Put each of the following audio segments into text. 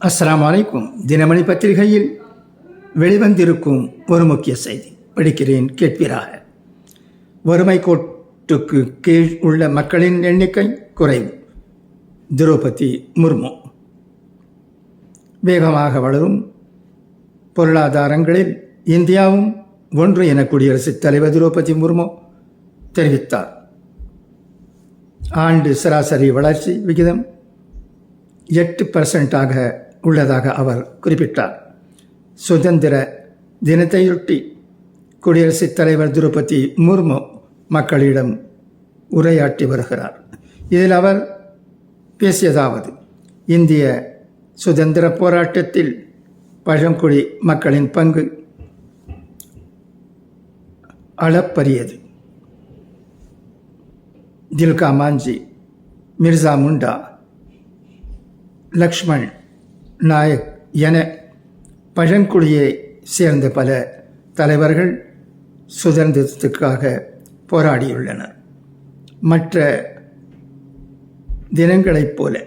அஸ்லாம் அலைக்கும் தினமணி பத்திரிகையில் வெளிவந்திருக்கும் ஒரு முக்கிய செய்தி. படிக்கிறேன் கேட்பீராக. வறுமை கோட்டுக்கு கீழ் உள்ள மக்களின் எண்ணிக்கை குறைவு. திரௌபதி முர்மு. வேகமாக வளரும் பொருளாதாரங்களில் இந்தியாவும் ஒன்று என குடியரசுத் தலைவர் திரௌபதி முர்மு தெரிவித்தார். ஆண்டு சராசரி வளர்ச்சி விகிதம் எட்டு பர்சன்டாக உள்ளதாக அவர் குறிப்பிட்டார். சுதந்திர தினத்தையொட்டி குடியரசுத் தலைவர் திருபதி முர்மு மக்களிடம் உரையாற்றி வருகிறார். இதில் அவர் பேசியதாவது இந்திய சுதந்திர போராட்டத்தில் பழங்குடி மக்களின் பங்கு அளப்பரியது. தில்கா மாஞ்சி மிர்சா முண்டா லக்ஷ்மண் நாயக் என பழங்குடியை சேர்ந்த பல தலைவர்கள் சுதந்திரத்துக்காக போராடியுள்ளனர். மற்ற தினங்களைப் போல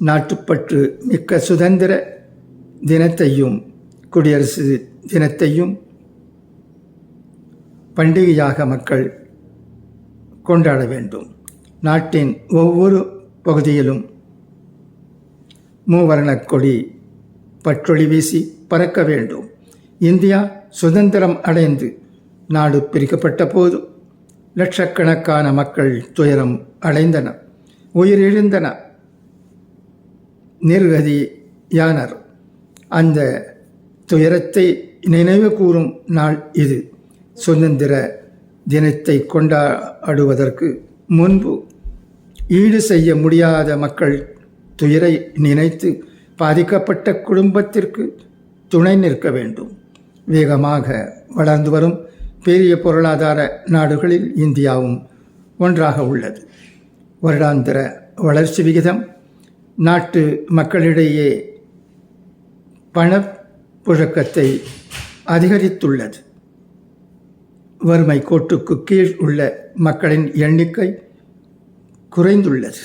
நாட்டுப்பற்று மிக்க சுதந்திர தினத்தையும் குடியரசு தினத்தையும் பண்டிகையாக மக்கள் கொண்டாட வேண்டும். நாட்டின் ஒவ்வொரு பகுதியிலும் மூவர்ணக் கொடி பற்றொளி வீசி பறக்க வேண்டும். இந்தியா சுதந்திரம் அடைந்து நாடு பிரிக்கப்பட்ட போது லட்சக்கணக்கான மக்கள் துயரம் அடைந்தன. உயிரிழந்தன. நிர்கதியானர். அந்த துயரத்தை நினைவு கூறும் நாள் இது. சுதந்திர தினத்தை கொண்டாடுவதற்கு முன்பு ஈடு செய்ய முடியாத மக்கள் துயரை நினைத்து பாதிக்கப்பட்ட குடும்பத்திற்கு துணை நிற்க வேண்டும். வேகமாக வளர்ந்து வரும் பெரிய பொருளாதார நாடுகளில் இந்தியாவும் ஒன்றாக உள்ளது. வருடாந்திர வளர்ச்சி விகிதம் நாட்டு மக்களிடையே பணப்புழக்கத்தை அதிகரித்துள்ளது. வறுமை கோட்டுக்கு கீழ் உள்ள மக்களின் எண்ணிக்கை குறைந்துள்ளது.